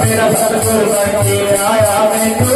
मेरा सतगुरु बन के आया मैं तो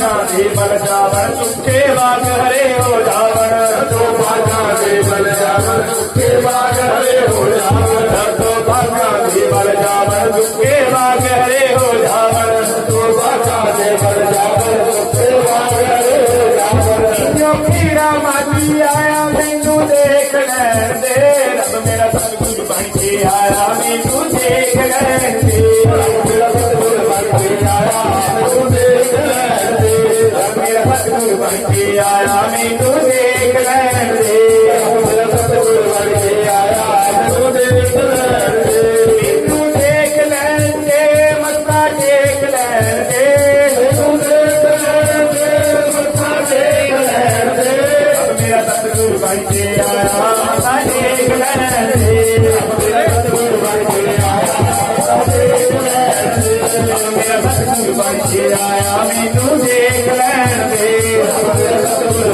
दे बल जावन सुखे बाग हरे हो जावन तो भागा दे बल जावन सुखे बाग हरे हो जावर तो भागा दे बल जावन सुखे बाग हरे हो जावन तो भागा दे बल जावन सुखे बाग हरे हो जावन जो पीरा माजी आया मैनू देख दे, रब मेरा सब कुछ बन के आया। बचे आया मैनू आया मैनू देख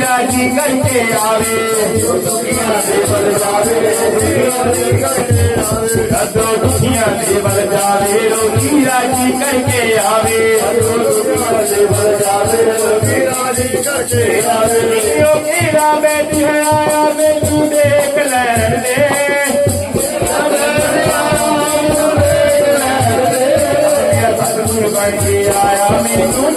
लैन करके आवे। दुनिया दे बल आवे दुनिया दे बल जावे देख लैन दे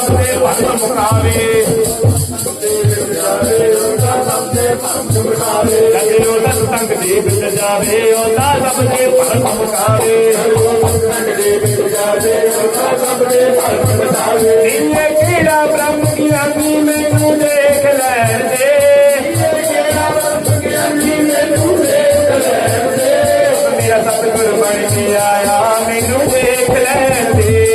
ਸਭ ਦੇ ਭਰਮ ਮੁਕਾਵੇ ਜਦ ਉਹ ਦਸ ਤੰਗ ਦੇ ਵਿੱਚ ਜਾਵੇ ਉਹ ਨਾ ਸਭ ਦੇ ਭਰਮ ਮੁਕਾਵੇ ਦਿਨੇ ਕਿਹੜਾ ਬ੍ਰਹਮ ਗਿਆਨੀ ਮੈਨੂੰ ਦੇਖ ਲੈ ਦੇ ਮੇਰਾ ਸਤਿਗੁਰ ਬਣ ਕੇ ਆਇਆ ਮੈਨੂੰ ਦੇਖ ਲੈ ਦੇ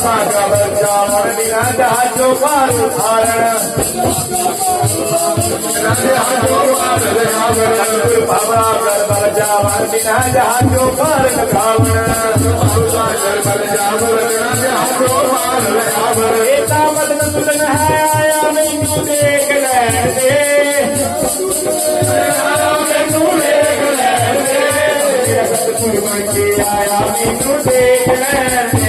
भागा बचावन बिना जाचो पार उदाहरण बाबा कर बल जावन आया नहीं तू आया नहीं